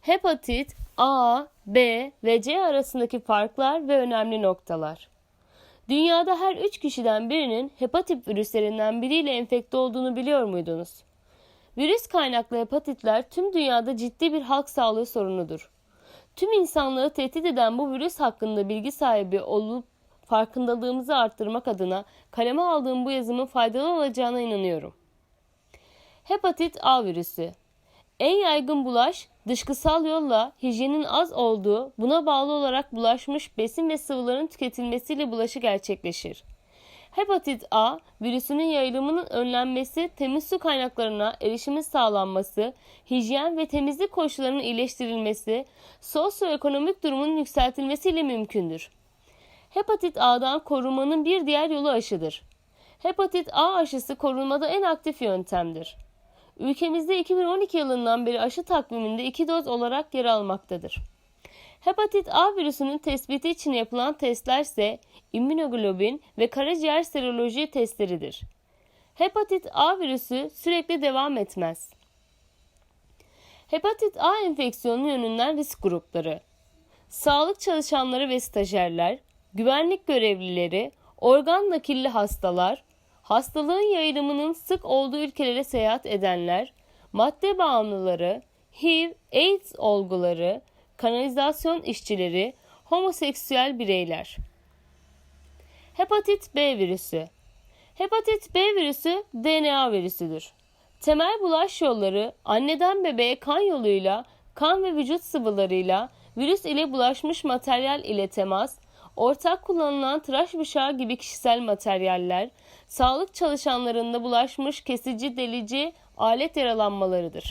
Hepatit A, B ve C arasındaki farklar ve önemli noktalar. Dünyada her 3 kişiden birinin hepatit virüslerinden biriyle enfekte olduğunu biliyor muydunuz? Virüs kaynaklı hepatitler tüm dünyada ciddi bir halk sağlığı sorunudur. Tüm insanlığı tehdit eden bu virüs hakkında bilgi sahibi olup farkındalığımızı arttırmak adına kaleme aldığım bu yazımın faydalı olacağına inanıyorum. Hepatit A virüsü en yaygın bulaş dışkısal yolla hijyenin az olduğu, buna bağlı olarak bulaşmış besin ve sıvıların tüketilmesiyle bulaşı gerçekleşir. Hepatit A virüsünün yayılımının önlenmesi, temiz su kaynaklarına erişimin sağlanması, hijyen ve temizlik koşullarının iyileştirilmesi, sosyoekonomik durumun yükseltilmesiyle mümkündür. Hepatit A'dan korunmanın bir diğer yolu aşıdır. Hepatit A aşısı korunmada en aktif yöntemdir. Ülkemizde 2012 yılından beri aşı takviminde iki doz olarak yer almaktadır. Hepatit A virüsünün tespiti için yapılan testler ise immünoglobin ve karaciğer seroloji testleridir. Hepatit A virüsü sürekli devam etmez. Hepatit A enfeksiyonu yönünden risk grupları. Sağlık çalışanları ve stajyerler, güvenlik görevlileri, organ nakilli hastalar, hastalığın yayılımının sık olduğu ülkelere seyahat edenler, madde bağımlıları, HIV, AIDS olguları, kanalizasyon işçileri, homoseksüel bireyler. Hepatit B virüsü. Hepatit B virüsü DNA virüsüdür. Temel bulaş yolları anneden bebeğe kan yoluyla, kan ve vücut sıvılarıyla virüs ile bulaşmış materyal ile temas, ortak kullanılan tıraş bıçağı gibi kişisel materyaller, sağlık çalışanlarında bulaşmış kesici delici alet yaralanmalarıdır.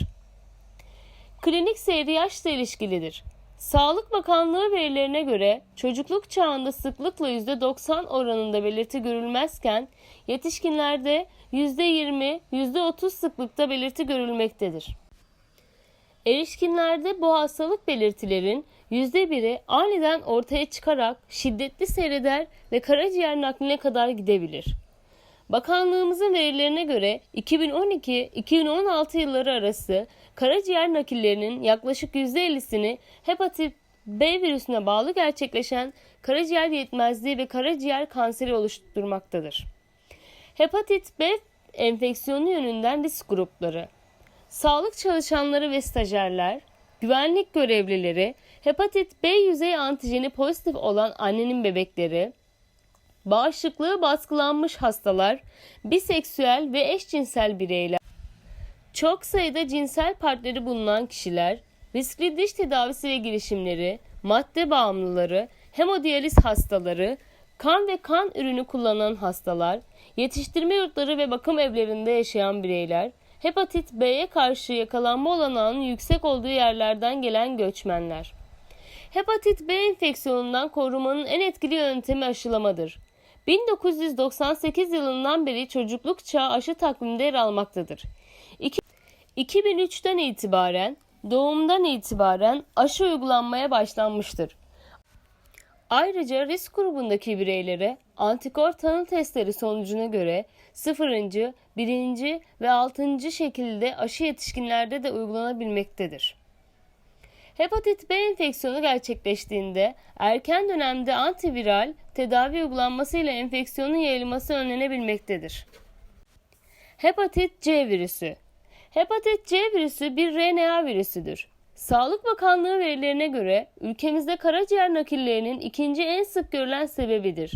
Klinik seyri yaşla ilişkilidir. Sağlık Bakanlığı verilerine göre çocukluk çağında sıklıkla %90 oranında belirti görülmezken yetişkinlerde %20, %30 sıklıkta belirti görülmektedir. Erişkinlerde bu hastalık belirtilerin %1'i aniden ortaya çıkarak şiddetli seyreder ve karaciğer nakline kadar gidebilir. Bakanlığımızın verilerine göre 2012-2016 yılları arası karaciğer nakillerinin yaklaşık %50'sini hepatit B virüsüne bağlı gerçekleşen karaciğer yetmezliği ve karaciğer kanseri oluşturmaktadır. Hepatit B enfeksiyonu yönünden risk grupları. Sağlık çalışanları ve stajyerler, güvenlik görevlileri, hepatit B yüzey antijeni pozitif olan annenin bebekleri, bağışıklığı baskılanmış hastalar, biseksüel ve eşcinsel bireyler, çok sayıda cinsel partneri bulunan kişiler, riskli diş tedavisi ve girişimleri, madde bağımlıları, hemodiyaliz hastaları, kan ve kan ürünü kullanan hastalar, yetiştirme yurtları ve bakım evlerinde yaşayan bireyler, hepatit B'ye karşı yakalanma olanağının yüksek olduğu yerlerden gelen göçmenler. Hepatit B enfeksiyonundan korunmanın en etkili yöntemi aşılamadır. 1998 yılından beri çocukluk çağı aşı takviminde yer almaktadır. 2003'ten itibaren doğumdan itibaren aşı uygulanmaya başlanmıştır. Ayrıca risk grubundaki bireylere antikor tanı testleri sonucuna göre 0. 1. ve 6. şekilde aşı yetişkinlerde de uygulanabilmektedir. Hepatit B enfeksiyonu gerçekleştiğinde erken dönemde antiviral tedavi uygulanmasıyla enfeksiyonun yayılması önlenebilmektedir. Hepatit C virüsü Hepatit C virüsü bir RNA virüsüdür. Sağlık Bakanlığı verilerine göre ülkemizde karaciğer nakillerinin ikinci en sık görülen sebebidir.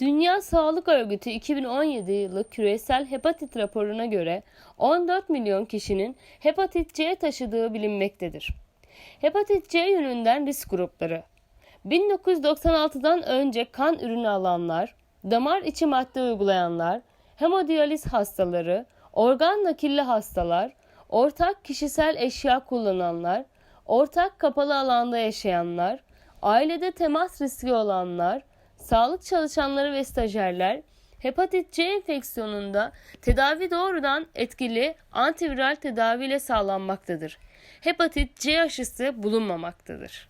Dünya Sağlık Örgütü 2017 yılı küresel hepatit raporuna göre 14 milyon kişinin hepatit C taşıdığı bilinmektedir. Hepatit C yönünden risk grupları 1996'dan önce kan ürünü alanlar, damar içi madde uygulayanlar, hemodiyaliz hastaları, organ nakilli hastalar, ortak kişisel eşya kullananlar, ortak kapalı alanda yaşayanlar, ailede temas riski olanlar, sağlık çalışanları ve stajyerler hepatit C enfeksiyonunda tedavi doğrudan etkili antiviral tedaviyle sağlanmaktadır. Hepatit C aşısı bulunmamaktadır.